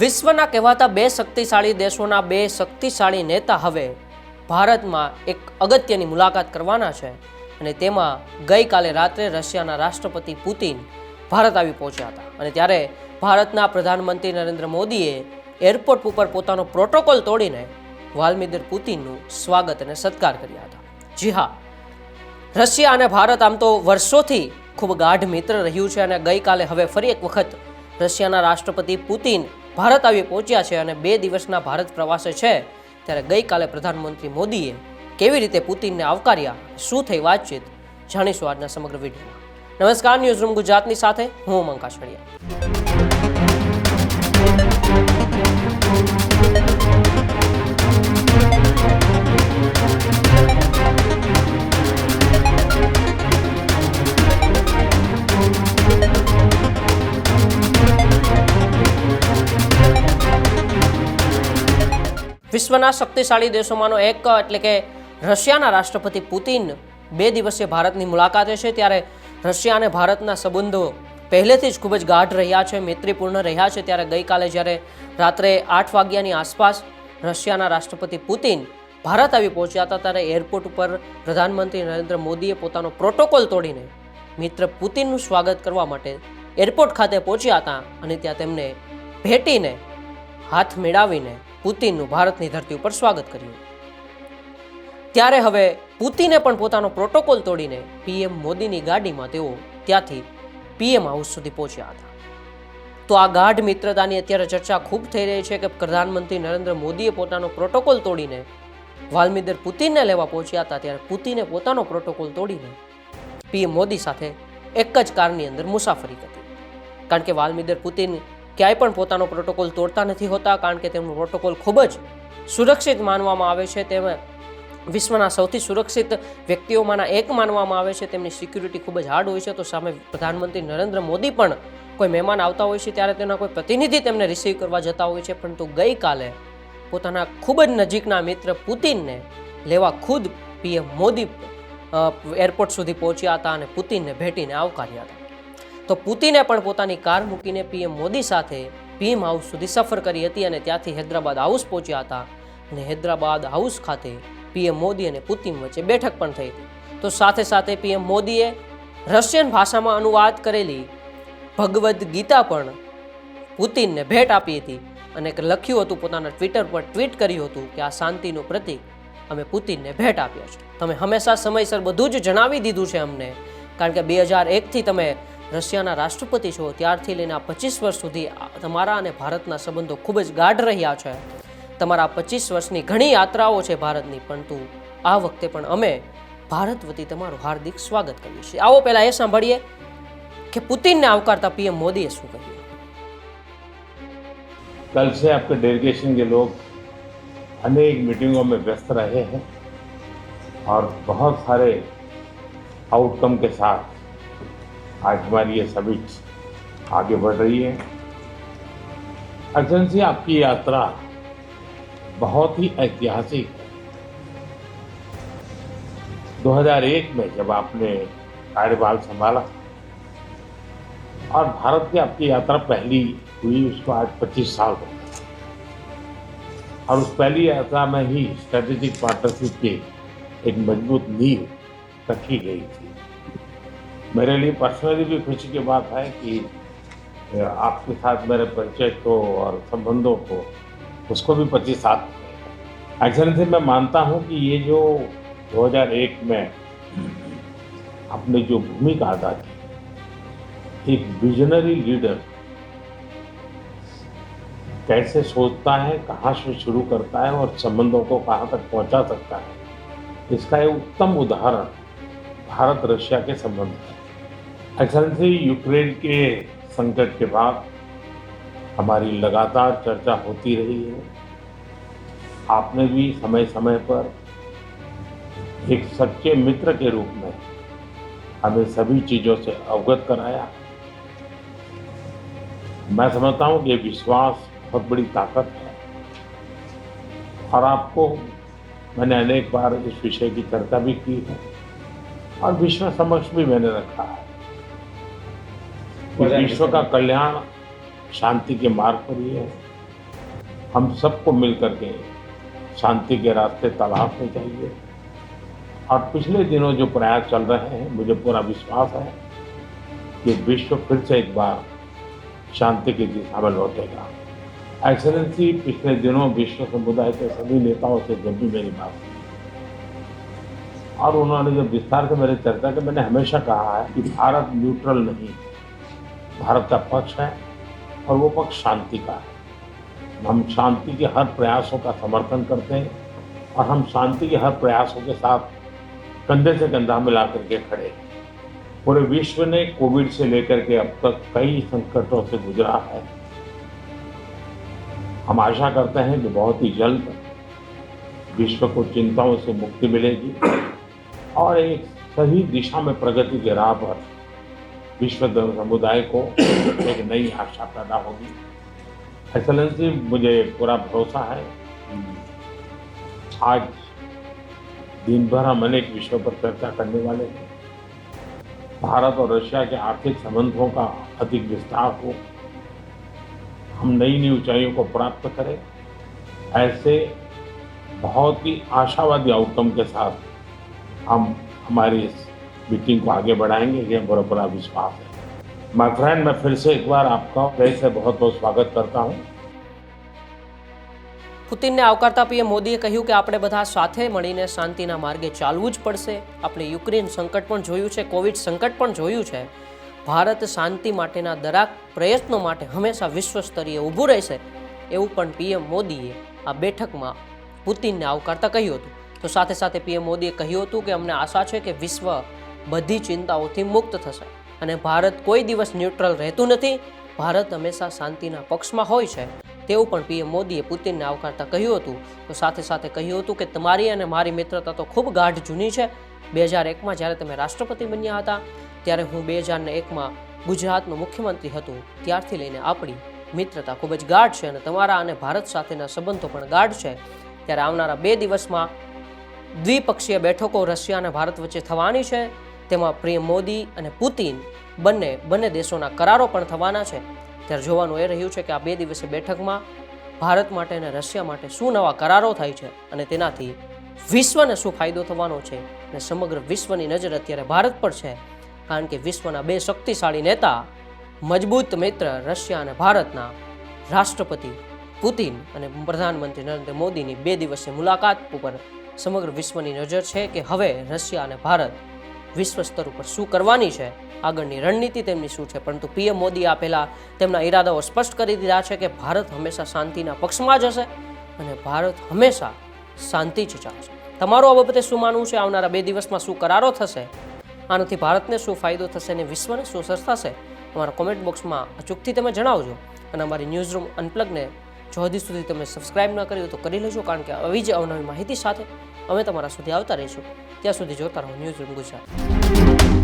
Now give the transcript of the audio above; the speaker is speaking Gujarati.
વિશ્વના કહેવાતા બે શક્તિશાળી દેશોના બે શક્તિશાળી નેતા હવે ભારતમાં એક અગત્યની મુલાકાત કરવાના છે અને તેમાં ગઈકાલે રાત્રે રશિયાના રાષ્ટ્રપતિ પુતિન ભારત આવી પહોંચ્યા હતા. અને ત્યારે ભારતના પ્રધાનમંત્રી નરેન્દ્ર મોદીએ એરપોર્ટ ઉપર પોતાનો પ્રોટોકોલ તોડીને વાલ્મીદર પુતિનનું સ્વાગત અને સત્કાર કર્યા હતા. જી હા, રશિયા અને ભારત આમ તો વર્ષોથી ખૂબ ગાઢ મિત્ર રહ્યું છે અને ગઈકાલે હવે ફરી એક વખત રશિયાના રાષ્ટ્રપતિ પુતિન ભારત આવી પહોંચ્યા છે અને બે દિવસના ભારત પ્રવાસે છે, ત્યારે ગઈકાલે પ્રધાનમંત્રી મોદીએ કેવી રીતે પુતિનને આવકાર્યા, શું થઈ વાતચીત, જાણીશું આજના સમગ્ર વિડીયોમાં. નમસ્કાર ન્યૂઝ રૂમ ગુજરાતની સાથે, હું ઉમંગ વિશ્વના શક્તિશાળી દેશોમાંનો એક, એટલે કે રશિયાના રાષ્ટ્રપતિ પુતિન બે દિવસીય ભારતની મુલાકાતે છે ત્યારે રશિયા અને ભારતના સંબંધો પહેલેથી જ ખૂબ જ ગાઢ રહ્યા છે, મૈત્રીપૂર્ણ રહ્યા છે. ત્યારે ગઈકાલે જ્યારે રાત્રે આઠ વાગ્યાની આસપાસ રશિયાના રાષ્ટ્રપતિ પુતિન ભારત આવી પહોંચ્યા હતા, ત્યારે એરપોર્ટ ઉપર પ્રધાનમંત્રી નરેન્દ્ર મોદીએ પોતાનો પ્રોટોકોલ તોડીને મિત્ર પુતિનનું સ્વાગત કરવા માટે એરપોર્ટ ખાતે પહોંચ્યા હતા અને ત્યાં તેમને ભેટીને હાથ મેળાવીને પુતિનનું ભારતની ધરતી ઉપર સ્વાગત કર્યું. ત્યારે હવે પુતિને પણ પોતાનો પ્રોટોકોલ તોડીને પીએમ મોદીની ગાડીમાં તેઓ ત્યાંથી પીએમ હાઉસ સુધી પહોંચ્યા હતા. તો આ ગાઢ મિત્રતાની અત્યારે ચર્ચા ખૂબ થઈ રહી છે કે પ્રધાનમંત્રી નરેન્દ્ર મોદીએ પોતાનો પ્રોટોકોલ તોડીને વાલ્મીદર પુતિનને લેવા પહોંચ્યા હતા, ત્યારે પુતિને પોતાનો પ્રોટોકોલ તોડીને પીએમ મોદી સાથે એક જ કારની અંદર મુસાફરી કરી. કારણ કે વાલ્મીદર પુતિન ક્યાંય પણ પોતાનો પ્રોટોકોલ તોડતા નથી હોતા, કારણ કે તેમનો પ્રોટોકોલ ખૂબ જ સુરક્ષિત માનવામાં આવે છે. તેમાં વિશ્વના સૌથી સુરક્ષિત વ્યક્તિઓમાંના એક માનવામાં આવે છે. તેમની સિક્યુરિટી ખૂબ જ હાર્ડ હોય છે. તો સામે પ્રધાનમંત્રી નરેન્દ્ર મોદી પણ કોઈ મહેમાન આવતા હોય છે, ત્યારે તેના કોઈ પ્રતિનિધિ તેમને રિસીવ કરવા જતા હોય છે. પરંતુ ગઈકાલે પોતાના ખૂબ જ નજીકના મિત્ર પુતિનને લેવા ખુદ પીએમ મોદી એરપોર્ટ સુધી પહોંચ્યા હતા અને પુતિનને ભેટીને આવકાર્યા હતા. તો પુતિને પણ પોતાની કાર મૂકીને પીએમ મોદી સાથે ભીમ હાઉસ સુધી સફર કરી હતી અને ત્યાંથી હૈદરાબાદ હાઉસ પહોંચ્યા હતા. અને હૈદરાબાદ હાઉસ ખાતે પીએમ મોદી અને પુતિન વચ્ચે બેઠક પણ થઈ. હતી તો સાથે સાથે પીએમ મોદીએ રશિયન ભાષામાં અનુવાદ કરેલી ભગવદ્ ગીતા પણ પુતિનને ભેટ આપી હતી અને એક લખ્યું હતું પોતાના ટ્વિટર પર ટ્વીટ કર્યું હતું કે આ શાંતિનું પ્રતીક અમે પુતિનને ભેટ આપ્યા છે. તમે હંમેશા સમયસર બધું જ જણાવી દીધું છે અમને. કારણ કે બે હજાર એકથી તમે રશિયાના રાષ્ટ્રપતિ છો ત્યારથી લઈને આ પચીસ વર્ષ સુધી આ તમારા અને ભારતના સંબંધો ખૂબ જ ગાઢ રહ્યા છે તમારા પચીસ વર્ષની ઘણી યાત્રાઓ છે ભારતની પરંતુ આ વખતે પણ અમે ભારત વતી તમારું હાર્દિક સ્વાગત કરીએ છીએ આવો પહેલા એ સાંભળીએ કે પુતિનને આવકારતા પીએમ મોદીએ શું કહ્યું कल से आपके डेलीगेशन के लोग अनेक मीटिंगों में व्यस्त रहे हैं और बहुत सारे आउटकम के साथ आज हमारी ये समिट आगे बढ़ रही है। एक्सेलेंसी आपकी यात्रा बहुत ही ऐतिहासिक है। 2001 में जब आपने कार्यभार संभाला और भारत की आपकी यात्रा पहली हुई, उसको आज 25 साल हो और उस पहली यात्रा में ही स्ट्रेटेजिक पार्टनरशिप की एक मज़बूत नींव रखी गई थी। मेरे लिए पर्सनली भी खुशी की बात है कि आपके साथ मेरे परिचय को और संबंधों को, उसको भी 25 साल एक्चुअली मैं मानता हूँ कि ये जो 2001 में आपने जो भूमिका अदा की, एक विजनरी लीडर कैसे सोचता है, कहाँ से शुरू करता है और संबंधों को कहाँ तक पहुँचा सकता है, इसका एक उत्तम उदाहरण भारत रशिया के संबंध एक्सलेंसी यूक्रेन के संकट के बाद हमारी लगातार चर्चा होती रही है। आपने भी समय समय पर एक सच्चे मित्र के रूप में हमें सभी चीज़ों से अवगत कराया। मैं समझता हूँ कि विश्वास बहुत बड़ी ताकत है। और आपको मैंने अनेक बार इस विषय की चर्चा भी की है। और विश्व समक्ष भी मैंने रखा है। विश्व का कल्याण शांति के मार्ग पर ही है। हम सबको मिलकर के शांति के रास्ते तलाशने चाहिए और पिछले दिनों जो प्रयास चल रहे हैं मुझे पूरा विश्वास है कि विश्व फिर से एक बार शांति की दिशा में लौटेगा। एक्सलेंसी पिछले दिनों विश्व समुदाय के सभी नेताओं से जब भी मेरी बात हुई और उन्होंने जब विस्तार से मेरे चर्चा की, मैंने हमेशा कहा है कि भारत न्यूट्रल नहीं भारत का पक्ष है और वो पक्ष शांति का है। हम शांति के हर प्रयासों का समर्थन करते हैं और हम शांति के हर प्रयासों के साथ कंधे से कंधा मिला करके खड़े हैं। पूरे विश्व ने कोविड से लेकर के अब तक कई संकटों से गुजरा है। हम आशा करते हैं कि बहुत ही जल्द विश्व को चिंताओं से मुक्ति मिलेगी। और एक सही दिशा में प्रगति के राह पर विश्व समुदाय को एक नई आशा पैदा होगी। एक्सलेंसी मुझे पूरा भरोसा है आज दिन भर हम अनेक विषयों पर चर्चा करने वाले हैं। भारत और रशिया के आर्थिक संबंधों का अधिक विस्तार हो। हम नई नई ऊंचाइयों को प्राप्त करें। ऐसे बहुत ही आशावादी आउटकम के साथ हम हमारी इस मीटिंग को आगे बढ़ाएंगे ये मेरा बड़ा विश्वास है माय फ्रेंड मैं फिर से एक बार आपका फिर से बहुत बहुत स्वागत करता हूँ પુતિનને આવકારતા પીએમ મોદીએ કહ્યું કે આપણે બધા સાથે મળીને શાંતિના માર્ગે ચાલવું જ પડશે આપણે યુક્રેન સંકટ પણ જોયું છે કોવિડ સંકટ પણ જોયું છે ભારત શાંતિ માટેના દરેક પ્રયત્નો માટે હંમેશા વિશ્વ સ્તરીય ઊભું રહેશે એવું પણ પીએમ મોદીએ આ બેઠકમાં પુતિનને આવકારતા કહ્યું હતું તો સાથે સાથે પીએમ મોદીએ કહ્યું હતું કે અમને આશા છે કે વિશ્વ બધી ચિંતાઓથી મુક્ત થશે. અને ભારત કોઈ દિવસ ન્યુટ્રલ રહેતું નથી. ભારત હંમેશા શાંતિના પક્ષમાં હોય છે. તેવું પણ પીએમ મોદીએ પુતિનને આવકારતા કહ્યું હતું. તો સાથે સાથે કહ્યું હતું કે તમારી અને મારી મિત્રતા તો ખૂબ ગાઢ જૂની છે. બે હજાર એકમાં જ્યારે તમે રાષ્ટ્રપતિ બન્યા હતા, ત્યારે હું બે હજારને એકમાં ગુજરાતનો મુખ્યમંત્રી હતું. ત્યારથી લઈને આપણી મિત્રતા ખૂબ જ ગાઢ છે અને તમારા અને ભારત સાથેના સંબંધો પણ ગાઢ છે. ત્યારે આવનારા બે દિવસમાં દ્વિપક્ષીય બેઠકો રશિયા અને ભારત વચ્ચે થવાની છે. તેમાં પ્રિય મોદી અને પુતિન બંને બંને દેશોના કરારો પણ થવાના છે. ત્યારે જોવાનું એ રહ્યું છે કે આ બે દિવસીય બેઠકમાં ભારત માટે અને રશિયા માટે શું નવા કરારો થાય છે અને તેનાથી વિશ્વને શું ફાયદો થવાનો છે અને સમગ્ર વિશ્વની નજર અત્યારે ભારત પર છે. કારણ કે વિશ્વના બે શક્તિશાળી નેતા, મજબૂત મિત્ર રશિયા અને ભારતના રાષ્ટ્રપતિ પુતિન અને પ્રધાનમંત્રી નરેન્દ્ર મોદીની બે દિવસીય મુલાકાત ઉપર સમગ્ર વિશ્વની નજર છે કે હવે રશિયા અને ભારત વિશ્વ સ્તર ઉપર શું કરવાની છે, આગળની રણનીતિ તેમની શું છે, પરંતુ પીએમ મોદી આ પહેલાં તેમના ઈરાદાઓ સ્પષ્ટ કરી દીધા છે કે ભારત હંમેશા શાંતિના પક્ષમાં જ હશે અને ભારત હંમેશા શાંતિ જ ચાલશે તમારું આ બાબતે શું માનવું છે? આવનારા બે દિવસમાં શું કરારો થશે? આનાથી ભારતને શું ફાયદો થશે અને વિશ્વને શું સર થશે? અમારા કોમેન્ટ બોક્સમાં અચૂકથી તમે જણાવજો અને અમારી ન્યૂઝ રૂમ અનપ્લગને જો હજી સુધી તમે સબસ્ક્રાઈબ ન કર્યું તો કરી લેજો, કારણ કે આવી જ અવનવી માહિતી સાથે અમે તમારા સુધી આવતા રહીશું. ત્યાં સુધી જોતા રહો ન્યૂઝ રૂમ ગુજરાત.